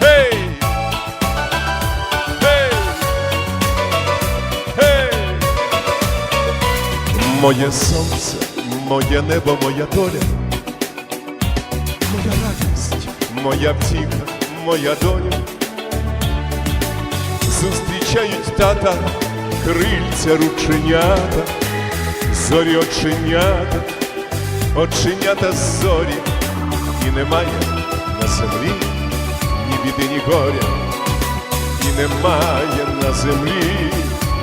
Гей! Моє сонце, моє небо, моя доля, моя радість, моя втіха, моя доня. Зустрічають тата, крильця рученята, зорі оченята, оченята зорі, і немає на землі ні біди, ні горя, і немає на землі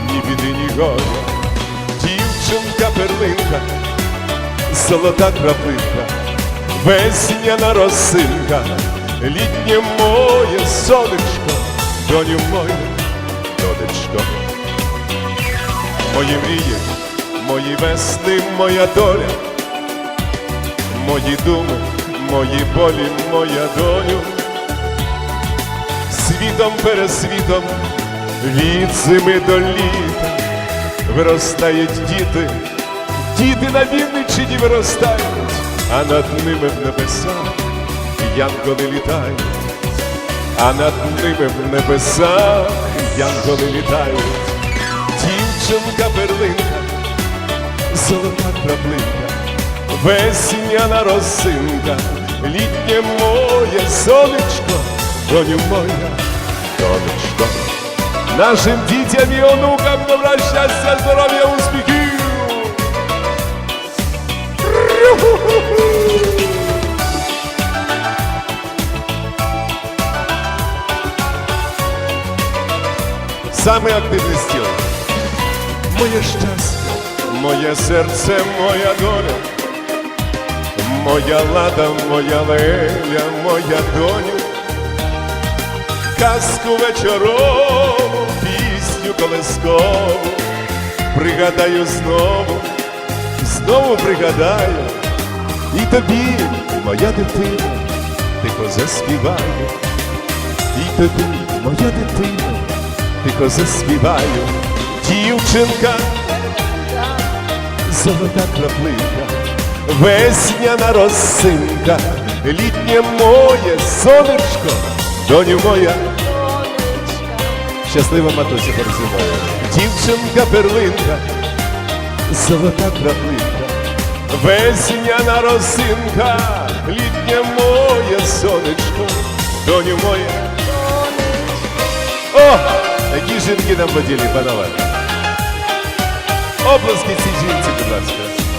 ні біди, ні горя. Дівчинка перлинка, золота краплинка, весняна росинка, літнє моє сонечко, доню моє, донечко. Мої мрії, мої весни, моя доля, мої думи, мої болі, моя доню. Світом пересвітом, від зими до літа виростають діти, діти на Вінниччині виростають, а над ними в небесах янголи літають, а над ними в небесах янголи літають, дівчинка перлинка, золота краплинка, весняна росинка, літнє моє сонечко, доню моя, донечко. Нашим дітям і онукам добра щастя, здоров'я, успіхів! Саме активний стіл. Моє щастя, моє серце, моя доля, моя лада, моя леля, моя доня казку вечорову, пісню колискову, пригадаю знову, знову пригадаю, і тобі, моя дитина, тихо заспіваю, і тобі, моя дитина, тихо заспіваю, дівчинка, золота краплинка, весняна росинка, літнє моє сонечко, доню моя. Щаслива матуся Борзимова. Дівчинка перлинка, золота краплинка, весняна росинка, літнє моє сонечко, доню моє. О, які жінки нам поділі, панове. Оплески цій жінці, будь ласка.